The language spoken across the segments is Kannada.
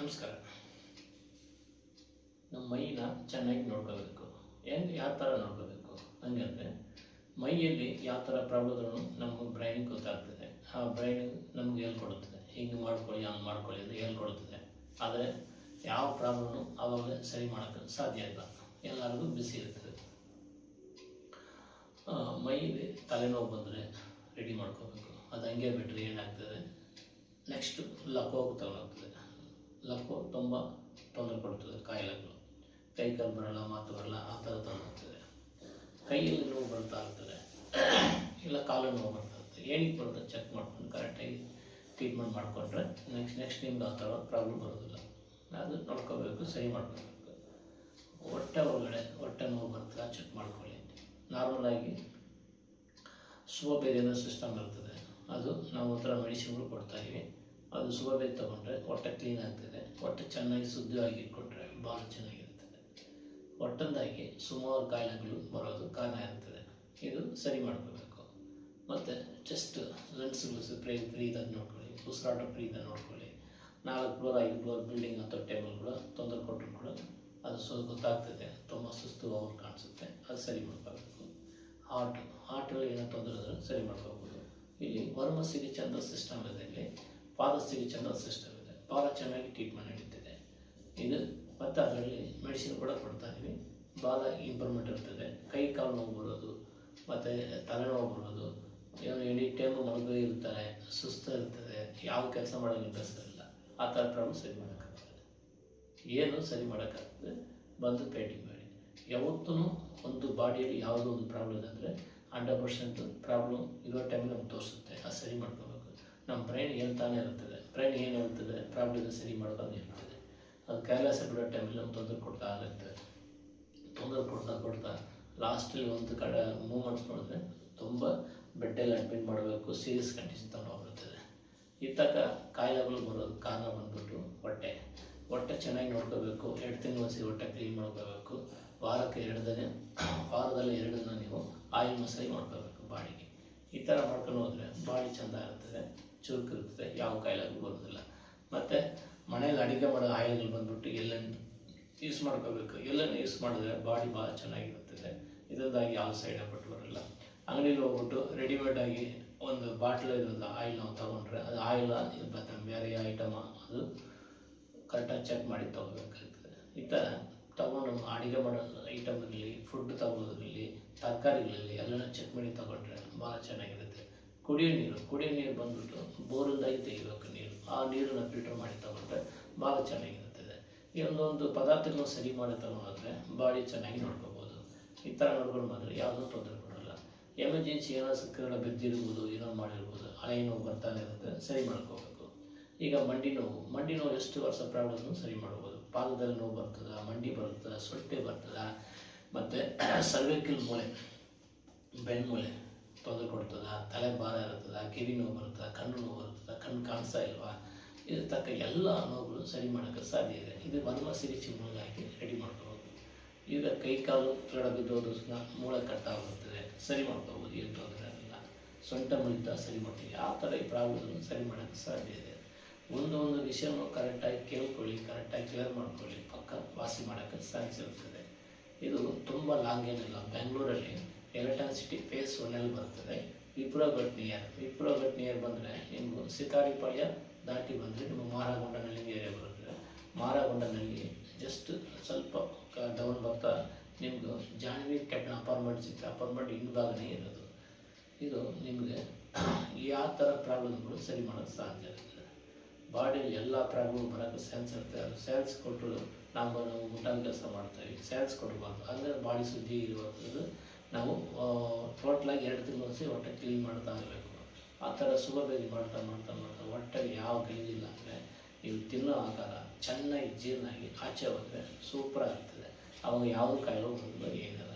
ನಮಸ್ಕಾರ. ನಮ್ಮ ಮೈನ ಚೆನ್ನಾಗಿ ನೋಡ್ಕೋಬೇಕು. ಹೆಂಗೆ ಯಾವ ಥರ ನೋಡ್ಕೋಬೇಕು? ಹಂಗಂದ್ರೆ ಮೈಯಲ್ಲಿ ಯಾವ ಥರ ಪ್ರಾಬ್ಲಮ್ಗಳು ನಮ್ಮ ಬ್ರೈನಿಗೆ ಗೊತ್ತಾಗ್ತದೆ. ಆ ಬ್ರೈನ್ ನಮ್ಗೆ ಹೇಳ್ಕೊಡುತ್ತದೆ. ಹಿಂಗೆ ಮಾಡ್ಕೊಳ್ಳಿ, ಹಂಗೆ ಮಾಡ್ಕೊಳ್ಳಿ ಅಂತ ಹೇಳ್ಕೊಡುತ್ತದೆ. ಆದರೆ ಯಾವ ಪ್ರಾಬ್ಲಮ್ನು ಆವಾಗ ಸರಿ ಮಾಡೋಕ್ಕೆ ಸಾಧ್ಯ ಇಲ್ಲ. ಎಲ್ಲರಿಗೂ ಬಿಸಿ ಇರ್ತದೆ. ಮೈಯಲ್ಲಿ ತಲೆನೋವು ಬಂದರೆ ರೆಡಿ ಮಾಡ್ಕೋಬೇಕು. ಅದು ಹಂಗೆ ಬಿಟ್ಟರೆ ಏನಾಗ್ತದೆ? ನೆಕ್ಸ್ಟು ಲಕೋಗೆ ತಗೊಂಡೋಗ್ತದೆ. ಲಕೋ ತುಂಬ ತೊಂದರೆ ಕೊಡ್ತದೆ, ಕಾಯಿಲೆಗಳು. ಕೈ ಕಾಲು ಬರಲ್ಲ, ಮಾತು ಬರಲ್ಲ, ಆ ಥರ ತಗೊಂಡೋಗ್ತದೆ ಕೈಯಲ್ಲಿ ನೋವು ಬರ್ತಾ ಇರ್ತದೆ. ಇಲ್ಲ ಕಾಲು ನೋವು ಬರ್ತಾ ಇರ್ತದೆ. ಏನಕ್ಕೆ ಬರುತ್ತೆ ಚೆಕ್ ಮಾಡ್ಕೊಂಡು ಕರೆಕ್ಟಾಗಿ ಟ್ರೀಟ್ಮೆಂಟ್ ಮಾಡಿಕೊಂಡ್ರೆ ನೆಕ್ಸ್ಟ್ ನೆಕ್ಸ್ಟ್ ನಿಮ್ಗೆ ಆ ಥರ ಪ್ರಾಬ್ಲಮ್ ಬರೋದಿಲ್ಲ. ಅದು ನೋಡ್ಕೋಬೇಕು ಸರಿ ಮಾಡ್ಕೋಬೇಕು. ಹೊಟ್ಟೆ ಒಳಗಡೆ, ಹೊಟ್ಟೆ ನೋವು ಬರ್ತದೆ ಚೆಕ್ ಮಾಡ್ಕೊಳ್ಳಿ. ನಾರ್ಮಲಾಗಿ ಸುಬಬೇದಿನ ಸಿಸ್ಟಮ್ ಇರ್ತದೆ ಅದು ನಾವು ಒಂಥರ ಮೆಡಿಸಿನ್ಗಳು ಕೊಡ್ತಾ ಇದೀವಿ ಅದು ಸುಬಬೇದಿ ತೊಗೊಂಡ್ರೆ ಹೊಟ್ಟೆ ಕ್ಲೀನ್ ಆಗ್ತದೆ. ಹೊಟ್ಟೆ ಚೆನ್ನಾಗಿ ಶುದ್ಧವಾಗಿ ಇಟ್ಕೊಂಡ್ರೆ ಭಾಳ ಚೆನ್ನಾಗಿರ್ತದೆ ಒಟ್ಟೊಂದಾಗಿ ಸುಮಾರು ಕಾಯಿಲೆಗಳು ಬರೋದು ಕಾರಣ ಇರ್ತದೆ ಇದು ಸರಿ ಮಾಡ್ಕೋಬೇಕು. ಮತ್ತು ಚೆಸ್ಟ್ ಲಂಗ್ಸ್ಗಳು ಫ್ರೀ ಫ್ರೀ ಇದ್ದಾಗ ನೋಡ್ಕೊಳ್ಳಿ. ಉಸಿರಾಟ ಫ್ರೀ ಇದ್ದಾಗ ನೋಡ್ಕೊಳ್ಳಿ. ನಾಲ್ಕು ಫ್ಲೋರ್ ಐದು ಫ್ಲೋರ್ ಬಿಲ್ಡಿಂಗ್ ಅಥವಾ ಟೇಬಲ್ಗಳು ತೊಂದರೆ ಕೊಟ್ಟರು ಕೂಡ ಅದು ಸ್ವಲ್ಪ ಗೊತ್ತಾಗ್ತದೆ. ತುಂಬ ಸುಸ್ತು ಅವ್ರು ಕಾಣಿಸುತ್ತೆ. ಅದು ಸರಿ ಮಾಡ್ಕೋಬೇಕು. ಹಾರ್ಟ್ ಹಾರ್ಟಲ್ಲಿ ಏನೋ ತೊಂದರೆ ಇದ್ರೆ ಸರಿ ಮಾಡ್ಕೋಬೋದು. ಇಲ್ಲಿ ವರ್ಮಸಿಗೆ ಚಂದ್ರ ಸಿಸ್ಟಮ್ ಇದೆ ಇಲ್ಲಿ. ಪಾದಸ್ಥಿಗೆ ಚಂದ ಸಿಸ್ಟಮ್ ಇದೆ ಭಾಳ ಚೆನ್ನಾಗಿ ಟ್ರೀಟ್ಮೆಂಟ್ ನಡೀತಿದೆ. ಇದು ಮತ್ತು ಅದರಲ್ಲಿ ಮೆಡಿಸಿನ್ ಕೂಡ ಕೊಡ್ತಾ ಇದ್ದೀವಿ. ಭಾಳ ಇಂಪ್ರೂವ್ಮೆಂಟ್ ಇರ್ತದೆ. ಕೈ ಕಾಲು ನೋವು ಬರೋದು, ಮತ್ತು ತಲೆನೋವು ಬರೋದು. ಎನಿ ಟೈಮ್ ಮಲಗೋ ಇರ್ತಾರೆ, ಸುಸ್ತು ಇರ್ತದೆ, ಯಾವ ಕೆಲಸ ಮಾಡೋಕ್ಕೆ ಇಂಟ್ರೆಸ್ಟ್ ಇರಲ್ಲ. ಆ ಥರ ಪ್ರಾಬ್ಲಮ್ ಸರಿ ಮಾಡೋಕ್ಕಾಗ್ತದೆ. ಏನು ಸರಿ ಮಾಡೋಕ್ಕಾಗ್ತದೆ, ಬಂದು ಭೇಟಿ ಮಾಡಿ. ಯಾವತ್ತೂ ಒಂದು ಬಾಡಿಯಲ್ಲಿ ಯಾವುದೋ ಒಂದು ಪ್ರಾಬ್ಲಮ್ ಅಂದರೆ ಹಂಡ್ರೆಡ್ ಪರ್ಸೆಂಟ್ ಪ್ರಾಬ್ಲಮ್ ಇರೋ ಟೈಮಲ್ಲಿ ನಮ್ಗೆ ತೋರಿಸುತ್ತೆ. ಅದು ಸರಿ ಮಾಡ್ಕೋಬೇಕು. ನಮ್ಮ ಬ್ರೈನ್ ಹೇಳ್ತಾನೆ ಇರ್ತದೆ ಬ್ರೈನ್ ಏನು ಹೇಳ್ತದೆ? ಪ್ರಾಬ್ಲಮ್ ಸರಿ ಮಾಡ್ಕೊಂಡು ಹೇಳ್ತದೆ. ಅದು ಕೈಲಾಸ ಬಿಡೋ ಟೈಮಲ್ಲಿ ನಮ್ಗೆ ತೊಂದರೆ ಕೊಡ್ತಾ ಇರುತ್ತೆ ತೊಂದರೆ ಕೊಡ್ತಾ ಕೊಡ್ತಾ ಲಾಸ್ಟಲ್ಲಿ ಒಂದು ಕಡೆ ಮೂಮೆಂಟ್ಸ್ ನೋಡಿದ್ರೆ ತುಂಬ ಬೆಡ್ಡಲ್ಲಿ ಅಡ್ಮಿಟ್ ಮಾಡಬೇಕು ಸೀರಿಯಸ್ ಕಂಡೀಷನ್ ತಗೊಂಡು ಹೋಗುತ್ತದೆ ಇತ್ತಾಗ ಕಾಯಿಲೆಗಳು ಬರೋದು ಕಾರಣ ಬಂದ್ಬಿಟ್ಟು ಹೊಟ್ಟೆ. ಹೊಟ್ಟೆ ಚೆನ್ನಾಗಿ ನೋಡ್ಕೋಬೇಕು, ಎರಡು ತಿಂಗಳು ಹೊಟ್ಟೆ ಕ್ಲೀನ್ ಮಾಡ್ಕೋಬೇಕು, ವಾರಕ್ಕೆ ಎರಡು ದಿನ ವಾರದಲ್ಲಿ ಎರಡು ನೀವು ಆಯಿಲ್ ಮಸಾಜ್ ಮಾಡ್ಕೋಬೇಕು ಬಾಡಿಗೆ. ಈ ಥರ ಮಾಡ್ಕೊಂಡು ಹೋದರೆ ಬಾಡಿ ಚೆಂದ ಇರ್ತದೆ ಚುರುಕು ಇರ್ತದೆ ಯಾವ ಕಾಯಿಲೆಗೂ ಬರೋದಿಲ್ಲ. ಮತ್ತು ಮನೇಲಿ ಅಡುಗೆ ಮಾಡೋ ಆಯಿಲ್ಗಳು ಬಂದುಬಿಟ್ಟು ಎಲ್ಲನ್ನು ಯೂಸ್ ಮಾಡ್ಕೋಬೇಕು. ಎಲ್ಲನ್ನು ಯೂಸ್ ಮಾಡಿದ್ರೆ ಬಾಡಿ ಭಾಳ ಚೆನ್ನಾಗಿರುತ್ತದೆ ಇದರಿಂದಾಗಿ ಯಾವ ಸೈಡ್ ಎಫೆಕ್ಟ್ ಬರೋಲ್ಲ. ಅಂಗಡಿಲಿ ಹೋಗ್ಬಿಟ್ಟು ರೆಡಿಮೇಡಾಗಿ ಒಂದು ಬಾಟ್ಲ ಇರೋದು ಆಯಿಲ್ ನಾವು ತೊಗೊಂಡ್ರೆ ಅದು ಆಯಿಲ್ ಇರ್ಬೇಕು ಬೇರೆ ಐಟಮ ಅದು ಕರೆಕ್ಟಾಗಿ ಚೆಕ್ ಮಾಡಿ ತೊಗೋಬೇಕಾಗ್ತದೆ. ಈ ಥರ ತೊಗೊಂಡು ಅಡುಗೆ ಮಾಡೋ ಐಟಮ್ ಇರಲಿ ಫುಡ್ ತಗೊಳ್ಳೋದ್ರಲ್ಲಿ ತರಕಾರಿಗಳಲ್ಲಿ ಎಲ್ಲ ಚೆಕ್ ಮಾಡಿ ತಗೊಂಡ್ರೆ ಭಾಳ ಚೆನ್ನಾಗಿರುತ್ತೆ. ಕುಡಿಯೋ ನೀರು ಕುಡಿಯೋ ನೀರು ಬಂದ್ಬಿಟ್ಟು ಬೋರಿಂದಾಗಿ ತೆಗಿಬೇಕು ನೀರು. ಆ ನೀರನ್ನು ಫಿಲ್ಟರ್ ಮಾಡಿ ತಗೊಂಡ್ರೆ ಭಾಳ ಚೆನ್ನಾಗಿರುತ್ತದೆ ಈ ಒಂದೊಂದು ಪದಾರ್ಥಗಳನ್ನ ಸರಿ ಮಾಡಿ ತಗೊಂಡ್ರೆ ಬಾಡಿ ಚೆನ್ನಾಗಿ ನೋಡ್ಕೋಬೋದು. ಈ ಥರ ನೋಡ್ಕೊಂಡು ಬಂದರೆ ಯಾವುದೂ ತೊಂದರೆ ಕೊಡೋಲ್ಲ. ಎಮರ್ಜೆನ್ಸಿ ಏನೋ ಸಕ್ಕರೆ ಬಿದ್ದಿರ್ಬೋದು ಏನೋ ಮಾಡಿರ್ಬೋದು, ಹಳೆ ನೋವು ಬರ್ತಾನೆ ಇರುತ್ತೆ, ಸರಿ ಮಾಡ್ಕೋಬೇಕು. ಈಗ ಮಂಡಿ ನೋವು ಮಂಡಿ ನೋವು ಎಷ್ಟು ವರ್ಷ ಪ್ರಾಬ್ಲಮ್ನು ಸರಿ ಮಾಡ್ಬೋದು. ಪಾದದಲ್ಲಿ ನೋವು ಬರ್ತದ, ಮಂಡಿ ಬರ್ತದ ಸೊಟ್ಟೆ ಬರ್ತದ ಮತ್ತು ಸರ್ವಿಕಲ್ ಮೂಳೆ ಬೆನ್ಮೂಳೆ ತೊಂದರೆ ಕೊಡ್ತದ, ತಲೆ ಭಾರ ಇರ್ತದ ಕಿವಿ ನೋವು ಬರ್ತದ ಕಣ್ಣು ನೋವು ಬರ್ತದ ಕಣ್ಣು ಕಾಣಿಸ್ತಾ ಇಲ್ವಾ? ಇದ್ರ ತಕ್ಕ ಎಲ್ಲ ನೋವುಗಳು ಸರಿ ಮಾಡೋಕ್ಕೆ ಸಾಧ್ಯ ಇದೆ. ಇದು ವರ್ಮ ಸಿರಿಚಿ ಹಾಕಿ ರೆಡಿ ಮಾಡ್ಕೋಬೋದು. ಈಗ ಕೈ ಕಾಲು ಬಿದ್ದೋದು ಸಹ ಮೂಳೆ ಕಟ್ಟಾಗುತ್ತೆ ಸರಿ ಮಾಡ್ಕೋಬೋದು, ಏನು ತೊಂದರೆ ಆಗಿಲ್ಲ ಸೊಂಟ ಮುಳಿತ ಸರಿ ಮಾಡ್ತೀವಿ. ಆ ಥರ ಈ ಪ್ರಾಬ್ಲಮ್ ಸರಿ ಮಾಡೋಕ್ಕೆ ಸಾಧ್ಯ ಇದೆ. ಒಂದು ಒಂದು ವಿಷಯವನ್ನು ಕರೆಕ್ಟಾಗಿ ಕೇಳ್ಕೊಳ್ಳಿ ಕರೆಕ್ಟಾಗಿ ಕ್ಲಿಯರ್ ಮಾಡ್ಕೊಳ್ಳಿ, ಪಕ್ಕ ವಾಸಿ ಮಾಡೋಕ್ಕೆ ಸಾಧ್ಯ ಇರ್ತದೆ ಇದು ತುಂಬ ಲಾಂಗ್ ಏನಿಲ್ಲ ಬೆಂಗಳೂರಲ್ಲಿ ಎಲೆಕ್ಟ್ರಾನ್ ಸಿಟಿ ಫೇಸ್ ಒನ್ನಲ್ಲಿ ಬರ್ತದೆ. Wipro gate near Wipro gate near ಬಂದರೆ ನಿಮಗೂ ಸಿತಾರಿಪಾಳ್ಯ ದಾಟಿ ಬಂದರೆ ನಿಮ್ಮ ಮಾರಾಗೊಂಡನಲ್ಲಿ ಏರಿಯಾ ಬರುತ್ತೆ. ಮಾರಾಗೊಂಡನಲ್ಲಿ ಜಸ್ಟ್ ಸ್ವಲ್ಪ ಡೌನ್ ಬರ್ತಾ ನಿಮ್ಮದು ಜಾನ್ವಿ ಕೆಟ್ಟ ಅಪಾರ್ಟ್ಮೆಂಟ್ ಸಿಗ್ತದೆ ಅಪಾರ್ಟ್ಮೆಂಟ್ ಹಿಂಭಾಗನೇ ಇರೋದು. ಇದು ನಿಮಗೆ ಯಾವ ಥರ ಪ್ರಾಬ್ಲಮ್ಗಳು ಸರಿ ಮಾಡೋಕ್ಕೆ ಸಾಧ್ಯ ಇರ್ತದೆ ಬಾಡಿಯಲ್ಲಿ ಎಲ್ಲ ಪ್ರಾಬ್ಲಮ್ ಬರೋಕ್ಕೆ ಸೆನ್ಸ್ ಇರುತ್ತೆ. ಅದು ಸೆನ್ಸ್ ಕೊಟ್ಟು ನಾವು ನಾವು ಊಟದ ಕೆಲಸ ಮಾಡ್ತೀವಿ ಸೆನ್ಸ್ ಕೊಡಬಾರ್ದು. ಅಂದರೆ ಬಾಡಿ ಸುದ್ದಿ ಇರುವಂಥದ್ದು ನಾವು ಟೋಟ್ಲಾಗಿ ಎರಡು ತಿಂಗಳು ಒಂದ್ಸರಿ ಹೊಟ್ಟೆ ಕ್ಲೀನ್ ಮಾಡ್ತಾ ಇರಬೇಕು. ಆ ಥರ ಸುಲಭವಾಗಿ ಮಾಡ್ತಾ ಮಾಡ್ತಾ ಮಾಡ್ತಾ ಹೊಟ್ಟೆಗೆ ಯಾವ ಗಲೀಜಿಲ್ಲ ಅಂದರೆ ನೀವು ತಿನ್ನೋ ಆಕಾರ ಚೆನ್ನಾಗಿ ಜೀರ್ಣಾಗಿ ಆಚೆ ಹೋದರೆ ಸೂಪರ್ ಆಗ್ತದೆ. ಅವಾಗ ಯಾವ ಕಾಯಿಲೆ ಬಂದು ಏನಿಲ್ಲ.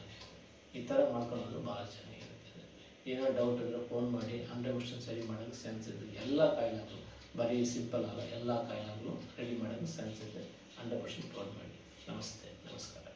ಈ ಥರ ಮಾಡ್ಕೊಳ್ಳೋದು ಭಾಳ ಚೆನ್ನಾಗಿರುತ್ತದೆ ಏನೋ ಡೌಟ್ ಇದ್ದರೆ ಫೋನ್ ಮಾಡಿ ಹಂಡ್ರೆಡ್ ಪರ್ಸೆಂಟ್ ಸರಿ ಮಾಡೋಕ್ಕೆ ಸೆನ್ಸ್ ಇದೆ ಎಲ್ಲ ಕಾಯಿಲೆಗಳು ಬರೀ ಸಿಂಪಲ್ ಅಲ್ಲ ಎಲ್ಲ ಕಾಯಿಲೆಗಳು ರೆಡಿ ಮಾಡೋದು ಸೆನ್ಸ್ ಇದೆ. ಹಂಡ್ರೆಡ್ ಪರ್ಸೆಂಟ್ ಮಾಡಿ. ನಮಸ್ತೆ ನಮಸ್ಕಾರ.